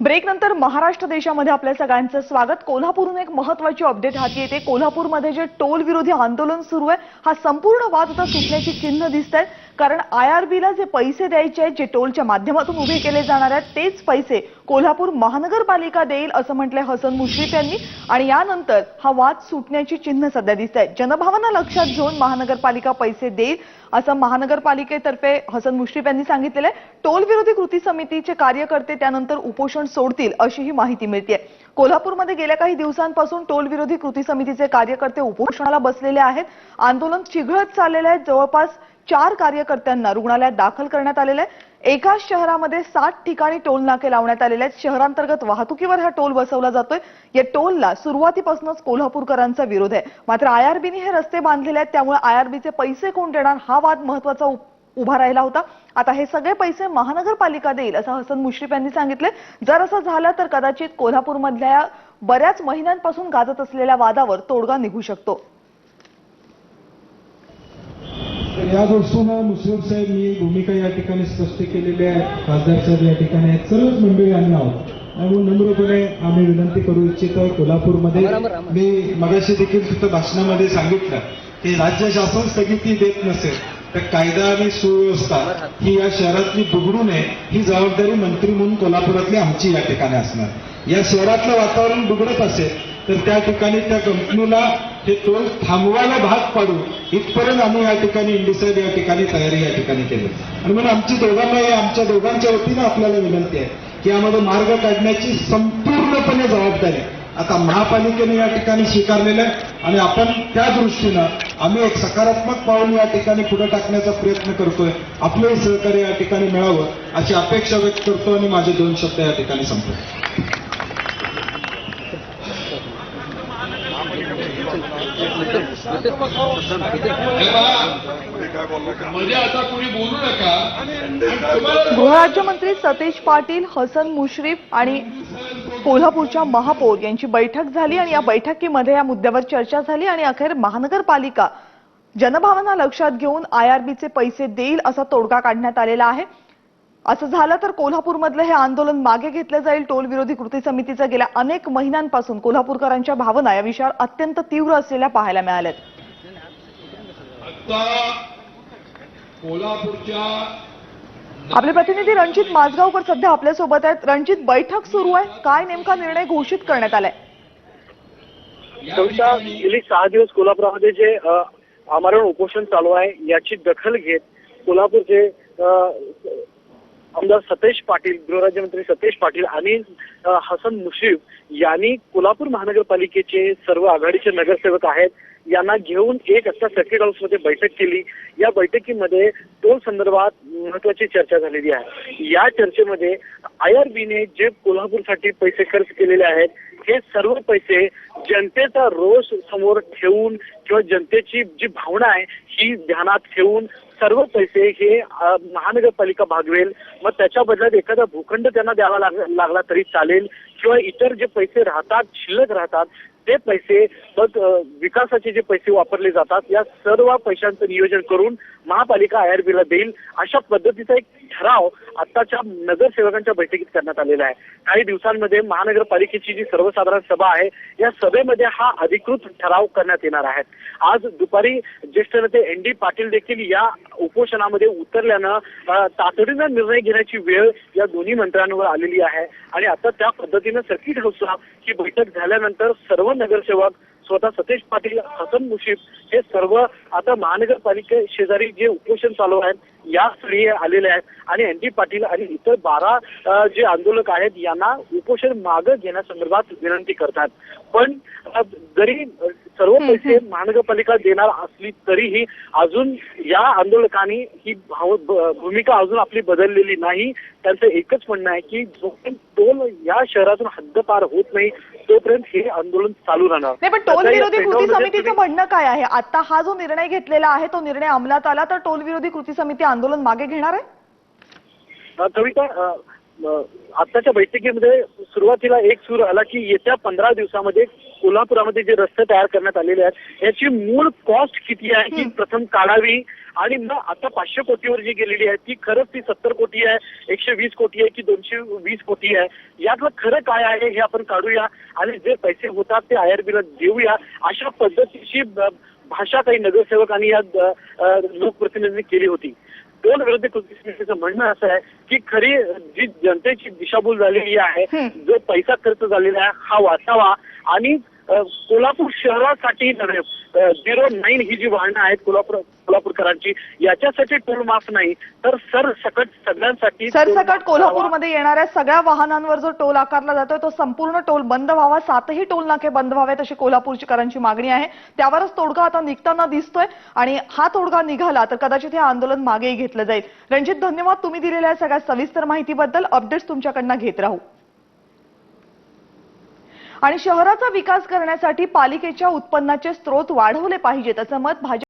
Break नंतर महाराष्ट्र देशामध्ये आपल्या सगळ्यांचं स्वागत. कोल्हापूरहून एक महत्वाची अपडेट हाती येते. कोल्हापूरमध्ये जे टोल विरोधी आंदोलन सुरू आहे हा संपूर्ण वाद आता सुटण्याची चिन्ह दिसत आहेत कारण आय आर बीला जे पैसे द्यायचे आहेत जे टोलच्या माध्यमातून उभे केले जाणार आहेत तेच पैसे कोल्हापूर महानगरपालिका देईल असं म्हटलंय हसन मुश्रीफ यांनी. आणि यानंतर हा वाद सुटण्याची चिन्ह सध्या दिसत आहेत. जनभावना लक्षात घेऊन महानगरपालिका पैसे देईल असं महानगरपालिकेतर्फे हसन मुश्रीफ यांनी सांगितलेलं आहे. टोल विरोधी कृती समितीचे कार्यकर्ते त्यानंतर उपोषण सोडतील अशी ही माहिती मिळते कोल्हापूरमध्ये गेल्या काही दिवसांपासून टोल विरोधी कृती समितीचे कार्यकर्ते उपोषणाला बसलेले आहेत. आंदोलन चिघळत चाललेलं आहे. जवळपास चार कार्यकर्त्यांना रुग्णालयात दाखल करण्यात आलेलं आहे. एकाच शहरामध्ये सात ठिकाणी टोल नाके लावण्यात आलेले आहेत. शहरांतर्गत वाहतुकीवर हा टोल बसवला जातोय. या टोलला सुरुवातीपासूनच कोल्हापूरकरांचा विरोध आहे. मात्र आयआरबीने हे रस्ते बांधलेले आहेत त्यामुळे आयआरबीचे पैसे कोण देणार हा वाद महत्त्वाचा उभा राहिला होता. आता हे सगळे पैसे महानगरपालिका देईल असं हसन मुश्रीफ यांनी सांगितले जर असं झालं तर कदाचित कोल्हापूरमधल्या बऱ्याच महिन्यांपासून गाजत असलेल्या वादावर तोडगा निघू शकतो तर या गोष्टीनं मुश्रीफ साहेब मी भूमिका या ठिकाणी स्पष्ट केलेली आहे. खासदार साहेब या ठिकाणी आहेत. सर्वच मंडळी आम्ही आहोत. त्यामुळे नम्रपणे आम्ही विनंती करू इच्छितो कोल्हापूरमध्ये. मी मगाशी देखील तिथं भाषणामध्ये सांगितलं की राज्य शासन स्थगिती देत नसेल तर कायदा आणि सुव्यवस्था ही. या शहरातली बिघडू नये ही जबाबदारी मंत्री म्हणून कोल्हापुरातली आमची या ठिकाणी असणार. या शहरातलं वातावरण बिघडत असेल तर त्या ठिकाणी त्या कंपनीला हे टोल थांबवायला भाग पाडू इथपर्यंत आम्ही या ठिकाणी इंडिसाईड या ठिकाणी तयारी या ठिकाणी केली. आणि म्हणून आमची दोघांनाही आमच्या दोघांच्या वतीनं आपल्याला विनंती आहे की यामध्ये मार्ग काढण्याची संपूर्णपणे जबाबदारी आता महापालिकेने या ठिकाणी स्वीकारलेलं आहे आणि आपण त्या दृष्टीनं आम्ही एक सकारात्मक पाऊल या ठिकाणी पुढे टाकण्याचा प्रयत्न करतोय. आपलंही सहकार्य या ठिकाणी मिळावं अशी अपेक्षा व्यक्त करतो आणि माझे दोन शब्द या ठिकाणी संपतो म्हणजे आता कोणी बोलू नका आणि तुम्हाला गृहराज्यमंत्री सतेज पाटील हसन मुश्रीफ आणि कोल्हापूरच्या महापौर यांची बैठक झाली आणि या बैठकीमध्ये या मुद्द्यावर चर्चा झाली आणि अखेर महानगरपालिका जनभावना लक्षात घेऊन आयआरबीचे पैसे देईल असा तोडगा काढण्यात आलेला आहे. असं झालं तर कोल्हापूरमधलं हे आंदोलन मागे घेतलं जाईल. टोल विरोधी कृती समितीचं गेल्या अनेक महिन्यांपासून कोल्हापूरकरांच्या भावना या विषयावर अत्यंत तीव्र असलेल्या पाहायला मिळाल्यात. आता कोल्हापूरच्या आपले प्रतिनिधी रणजित माझगावकर सध्या आपल्यासोबत आहेत. रणजित बैठक सुरू आहे. काय नेमका निर्णय घोषित करण्यात आलाय? कविता गेली सहा दिवस कोल्हापुरामध्ये जे आमरण उपोषण चालू आहे याची दखल घेत कोल्हापूरचे अ, आमदार सतेज पाटील गृहराज्यमंत्री सतेज पाटील आणि हसन मुश्रीफ यांनी कोल्हापूर महानगरपालिकेचे सर्व आघाडीचे नगरसेवक आहेत. यांना घेऊन एक आता सर्किट हाऊसमध्ये बैठक केली. या बैठकीमध्ये टोल संदर्भात महत्वाची चर्चा झालेली आहे. या चर्चेमध्ये आय आर बीने जे कोल्हापूरसाठी पैसे खर्च केलेले आहेत हे सर्व पैसे जनतेचा रोष समोर ठेवून किंवा जनतेची जी भावना आहे ही ध्यानात ठेवून सर्व पैसे हे महानगरपालिका भागवेल. मग त्याच्या बदल्यात एखादा भूखंड त्यांना द्यावा लागला तरी चालेल. किंवा इतर जे पैसे राहतात शिल्लक राहतात ते पैसे मग विकासाचे जे पैसे वापरले जातात या सर्व पैशांचं नियोजन करून महापालिका आय आर बीला देईल अशा पद्धतीचा एक ठराव आताच्या नगरसेवकांच्या बैठकीत करण्यात आलेला आहे. काही दिवसांमध्ये महानगरपालिकेची जी सर्वसाधारण सभा आहे या सभेमध्ये हा अधिकृत ठराव करण्यात येणार आहे. आज दुपारी ज्येष्ठ नेते एन डी पाटील देखील या उपोषणामध्ये उतरल्यानं तातडीनं निर्णय घेण्याची वेळ या दोन्ही मंत्र्यांवर आलेली आहे. आणि आता त्या पद्धतीनं सर्किट हाऊसला ही बैठक झाल्यानंतर सर्व नगरसेवक स्वतः सतेज पाटील हसन मुशीफ हे सर्व आता महानगरपालिके शेजारी जे उपोषण चालू आहेत या स्थळी आलेले आहेत. आणि एन डी पाटील आणि इतर बारा जे आंदोलक आहेत यांना उपोषण मागं घेण्यासंदर्भात विनंती करतात. पण जरी सर्व पैसे महानगरपालिका देणार असली तरीही अजून या आंदोलकांनी ही भूमिका अजून आपली बदललेली नाही. त्यांचं एकच म्हणणं आहे की जोपर्यंत टोल या शहरातून हद्दपार होत नाही तोपर्यंत हे आंदोलन चालू राहणार. नाही पण टोल विरोधी कृती समितीचं म्हणणं काय आहे? आता हा जो निर्णय घेतलेला आहे तो निर्णय अंमलात आला तर टोल विरोधी कृती समिती आंदोलन मागे घेणार आहे? कविता आत्ताच्या बैठकीमध्ये सुरुवातीला एक सूर आला की येत्या पंधरा दिवसामध्ये कोल्हापुरामध्ये जे रस्ते तयार करण्यात आलेले आहेत याची मूळ कॉस्ट किती आहे ही प्रथम काढावी. आणि मग आता पाचशे कोटीवर जी गेलेली आहे ती खरंच ती सत्तर कोटी आहे एकशे वीस कोटी आहे की दोनशे वीस कोटी आहे यातलं खरं काय आहे हे आपण काढूया. आणि जे पैसे होतात ते आय आर बीला देऊया. अशा पद्धतीची भाषा काही नगरसेवकांनी या लोकप्रतिनिधींनी केली होती. दोन विरोधी पक्षाचं म्हणणं असं आहे की खरी जी जनतेची दिशाभूल झालेली आहे. जो पैसा खर्च झालेला आहे हा वाचावा आणि कोल्हापूर शहरासाठी झिरो नाईन ही जी वाहनं आहेत कोल्हापूर कोल्हापूरकरांची याच्यासाठी टोल माफ नाही. तर सर सकट सगळ्यांसाठी सरसकट. कोल्हापूरमध्ये येणाऱ्या सगळ्या वाहनांवर जो टोल आकारला जातोय तो संपूर्ण टोल बंद व्हावा. सातही टोल नाके बंद व्हावेत अशी कोल्हापूरकरांची मागणी आहे. त्यावरच तोडगा आता निघताना दिसतोय आणि हा तोडगा निघाला तर कदाचित हे आंदोलन मागेही घेतलं जाईल. रणजित धन्यवाद तुम्ही दिलेल्या सगळ्या सविस्तर माहितीबद्दल. अपडेट्स तुमच्याकडनं घेत राहू. आणि शहराचा विकास करण्यासाठी पालिकेच्या उत्पन्नाचे स्रोत वाढवले पाहिजेत असं मत भाजप